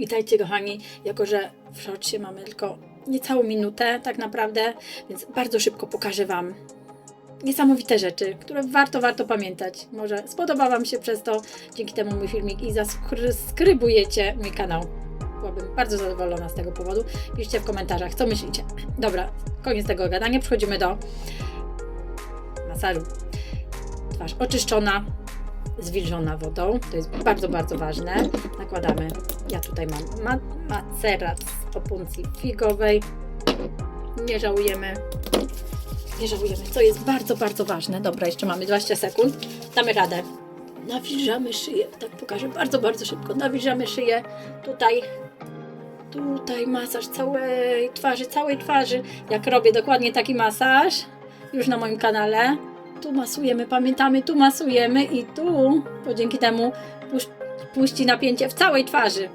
Witajcie kochani, jako że w shortsie mamy tylko niecałą minutę tak naprawdę, więc bardzo szybko pokażę Wam niesamowite rzeczy, które warto, warto pamiętać. Może spodoba Wam się przez to dzięki temu mój filmik i zaskrybujecie mój kanał. Byłabym bardzo zadowolona z tego powodu. Piszcie w komentarzach, co myślicie. Dobra, koniec tego gadania, przechodzimy do masażu. Twarz oczyszczona, zwilżona wodą. To jest bardzo, bardzo ważne. Nakładamy. Ja tutaj mam ma macerat z opuncji figowej. Nie żałujemy. Nie żałujemy, co jest bardzo, bardzo ważne. Dobra, jeszcze mamy 20 sekund. Damy radę. Nawilżamy szyję. Tak pokażę bardzo, bardzo szybko. Nawilżamy szyję. Tutaj tutaj masaż całej twarzy, całej twarzy. Jak robię dokładnie taki masaż, już na moim kanale, tu masujemy, pamiętamy, tu masujemy i tu, to dzięki temu puści napięcie w całej twarzy.